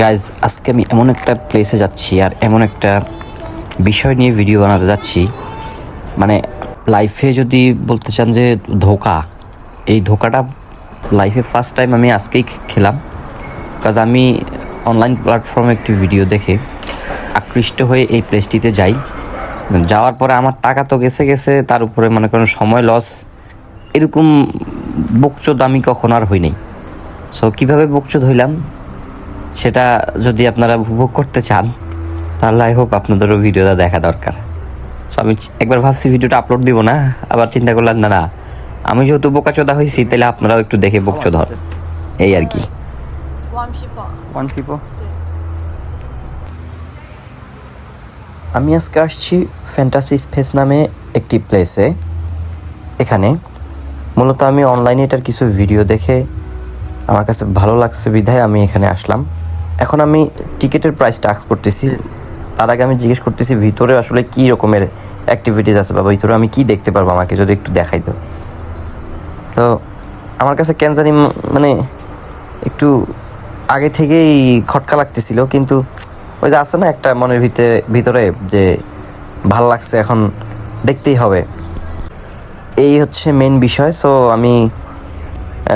Guys আজকে আমি এমন একটা প্লেসে যাচ্ছি আর এমন একটা বিষয় নিয়ে ভিডিও বানাতে যাচ্ছি। মানে লাইফে যদি বলতে চান যে ধোকা, এই ধোকাটা লাইফে ফার্স্ট টাইম আমি আজকেই খেলাম। কাজ আমি অনলাইন প্ল্যাটফর্মে একটি ভিডিও দেখে আকৃষ্ট হয়ে এই প্লেসটিতে যাই। যাওয়ার পরে আমার টাকা তো গেছে গেছে, তার উপরে মনে করেন সময় লস এরকম বকচোদ আমি কখন আর হই নাই। সো কীভাবে বকচোদ হইলাম? সেটা যদি আপনারা উপভোগ করতে চান তাহলে আই হোপ আপনাদেরও ভিডিওটা দেখা দরকার। সো আমি একবার ভাবছি ভিডিওটা আপলোড দিব না আবার চিন্তা করলাম না না আমি যেহেতু বোকাচোদা হয়েছি তাহলে আপনারাও একটু দেখে বকচোদ হন। এই আর কি। আমি আজকে আসছি ফ্যান্টাসি স্পেস নামে একটি প্লেসে এখানে মূলত আমি অনলাইনে এটার কিছু ভিডিও দেখে আমার কাছে ভালো লাগছে বিধায় আমি এখানে আসলাম। এখন আমি টিকিটের প্রাইসটা আস্ক করতেছি। তার আগে আমি জিজ্ঞেস করতেছি, ভিতরে আসলে কী রকমের অ্যাক্টিভিটিস আছে বা ভিতরে আমি কি দেখতে পারব আমাকে? যদি একটু দেখাই তো। তো আমার কাছে ম- মানে একটু আগে থেকেই খটকা লাগতেছিল, কিন্তু ওই যে আছে না একটা মনের ভিতরে ভিতরে যে ভালো লাগছে এখন দেখতেই হবে। এই হচ্ছে মেন বিষয়। সো আমি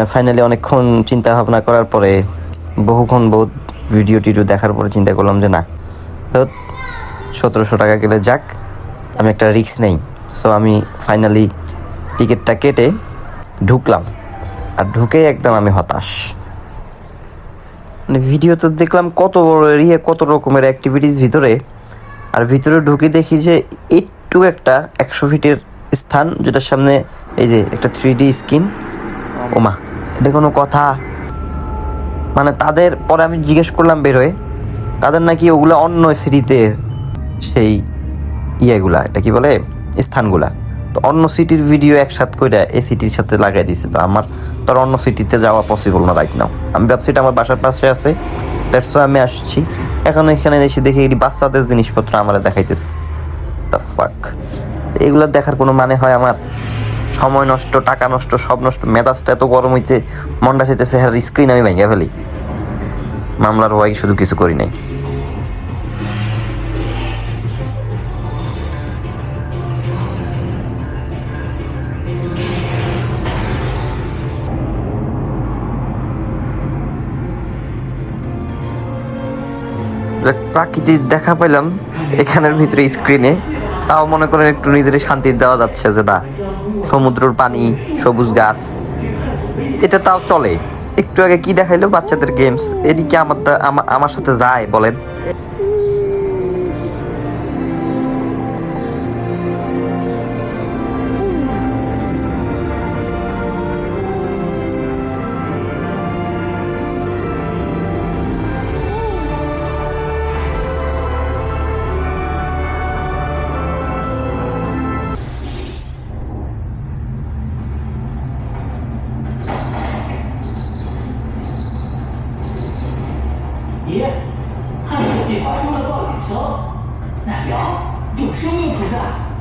ফাইনালি অনেকক্ষণ চিন্তা ভাবনা করার পরে বহুক্ষণ বহুত ভিডিও টিডিও দেখার পরে চিন্তা করলাম যে না তো সতেরোশো টাকা গেলে যাক আমি একটা রিস্ক নেই। সো আমি ফাইনালি টিকিটটা কেটে ঢুকলাম। আর ঢুকেই একদম আমি হতাশ। মানে ভিডিওতে দেখলাম কত বড় এরিয়া কত রকমের অ্যাক্টিভিটিস ভিতরে। আর ভিতরে ঢুকে দেখি যে একটু একটা একশো ফিটের স্থান যেটার সামনে এই যে একটা থ্রি ডি স্ক্রিন ওমা এটা কোনো কথা। মানে তাদের পরে আমি জিজ্ঞেস করলাম বেরোয় তাদের নাকি ওগুলো অন্য সিটিতে সেই ইয়েগুলা, এটা কি বলে, স্থানগুলা। তো অন্য সিটির ভিডিও একসাথে করে এই সিটির সাথে লাগাই দিছে। তো আমার তো আর অন্য সিটিতে যাওয়া পসিবল না রাইট নাও আমি এটা আমার বাসার পাশে আছে দ্যাটস আমি আসছি। এখন এখানে এসে দেখি এই বাচ্চাদের জিনিসপত্র আমার দেখাইতেছে। দ্য ফাক এগুলো দেখার কোনো মানে হয় আমার? সময় নষ্ট, টাকা নষ্ট, সব নষ্ট, মেজাজটা এত গরম হইছে, মনটা চাইতেছে হ্যাঁ স্ক্রিন আমি ভেঙে ফেলি। মামলার ওয়াই শুধু কিছু করি নাই। প্রাকৃতিক দেখা পেলাম এখানের ভিতরে স্ক্রিনে তাও মনে করেন একটু নিজের শান্তি দেওয়া যাচ্ছে যে না, সমুদ্রের পানি, সবুজ গাছ, এটা তাও চলে। একটু আগে কি দেখাইলো বাচ্চাদের গেমস এদিকে আমার আমার সাথে যায় বলেন। Yeah.